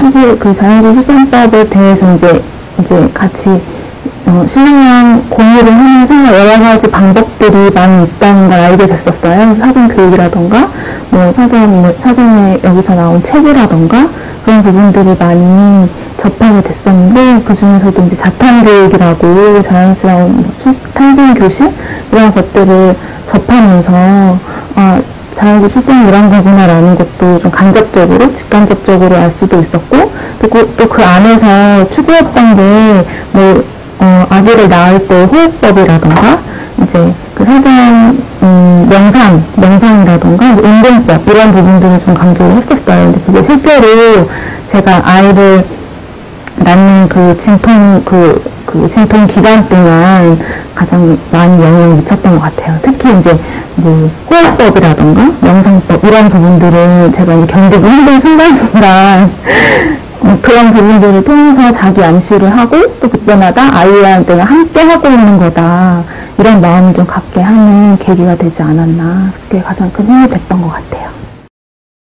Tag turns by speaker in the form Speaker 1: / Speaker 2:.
Speaker 1: 사실 그 자연주의 출산법에 대해서 이제 이제 같이 어, 신랑이랑 공유를 하면서 여러 가지 방법들이 많이 있다는 걸 알게 됐었어요. 사전 교육이라던가, 뭐 사전, 뭐 사전에 여기서 나온 책이라던가, 그런 부분들이 많이 접하게 됐었는데, 그 중에서도 이제 자탄 교육이라고 자연스러운 뭐 출- 탄생 교실? 이런 것들을 접하면서, 아, 자연의 출생이 이런 거구나라는 것도 좀 간접적으로, 직간접적으로 알 수도 있었고, 그리고 또 그 안에서 추구했던 게, 뭐, 어, 아기를 낳을 때 호흡법이라던가, 이제 그 사전, 음, 명상, 명상이라던가, 뭐 운동법, 이런 부분들을 좀 강조를 했었어요. 근데 그게 실제로 제가 아이를 낳는 그 진통, 그, 그 진통 기간 동안 가장 많이 영향을 미쳤던 것 같아요. 특히 이제 뭐 호흡법이라던가 명상법 이런 부분들은 제가 이제 견디기 힘든 순간순간 어, 그런 부분들을 통해서 자기 암시를 하고 또 그때마다 아이와 내가 함께 하고 있는 거다 이런 마음을 좀 갖게 하는 계기가 되지 않았나 그게 가장 큰 힘이 됐던 것 같아요.